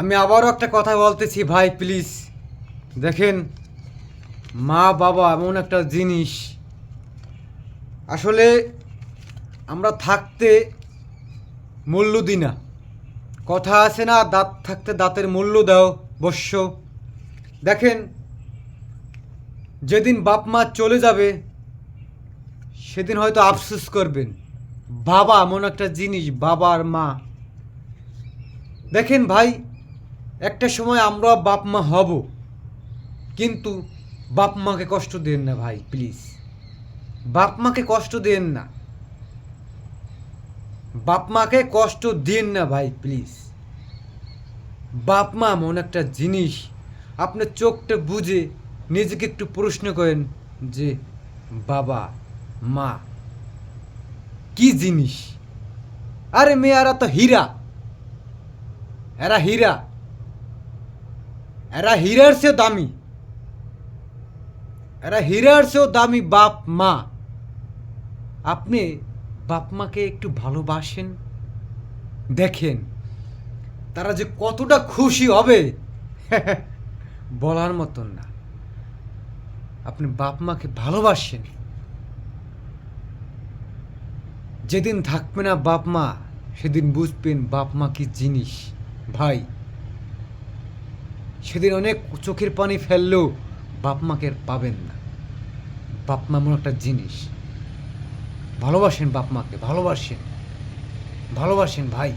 আমি আবারও একটা কথা বলতেছি, ভাই প্লিজ দেখেন, মা, বাবা এমন একটা জিনিস। আসলে আমরা থাকতে মূল্য দিই না। কথা আছে না, দাঁত থাকতে দাঁতের মূল্য দাও বস্য দেখেন, যেদিন বাপ মা চলে যাবে, সেদিন হয়তো আফসোস করবেন। বাবা এমন একটা জিনিস বাবা আর মা। দেখেন, ভাই একটা সময় আমরা বাপ মা হব, কিন্তু বাপ মাকে কষ্ট দেন না ভাই প্লিজ বাপ মাকে কষ্ট দেন না। বাপ মাকে কষ্ট দিন না ভাই প্লিজ বাপ মা এমন একটা জিনিস, আপনার চোখটা বুঝে নিজেকে একটু প্রশ্ন করেন যে, বাবা, মা, কি জিনিস? আরে মেয়েরা তো হীরা। এরা হীরা। এরা হীরার চেয়েও দামি। এরা হীরার সেও দামি বাপ মা। আপনি বাপ মাকে একটু ভালোবাসেন, দেখেন, তারা যে কতটা খুশি হবে, বলার মতন না। আপনি বাপ মাকে ভালোবাসেন। যেদিন থাকবে না বাপ মা, সেদিন বুঝবেন বাপ মা কি জিনিস। ভাই সেদিন অনেক চোখের পানি ফেললেও বাপ মাকে পাবেন না। বাপ মা এমন একটা জিনিস। ভালোবাসেন বাপ মাকে, ভালোবাসেন। ভালোবাসেন ভাই।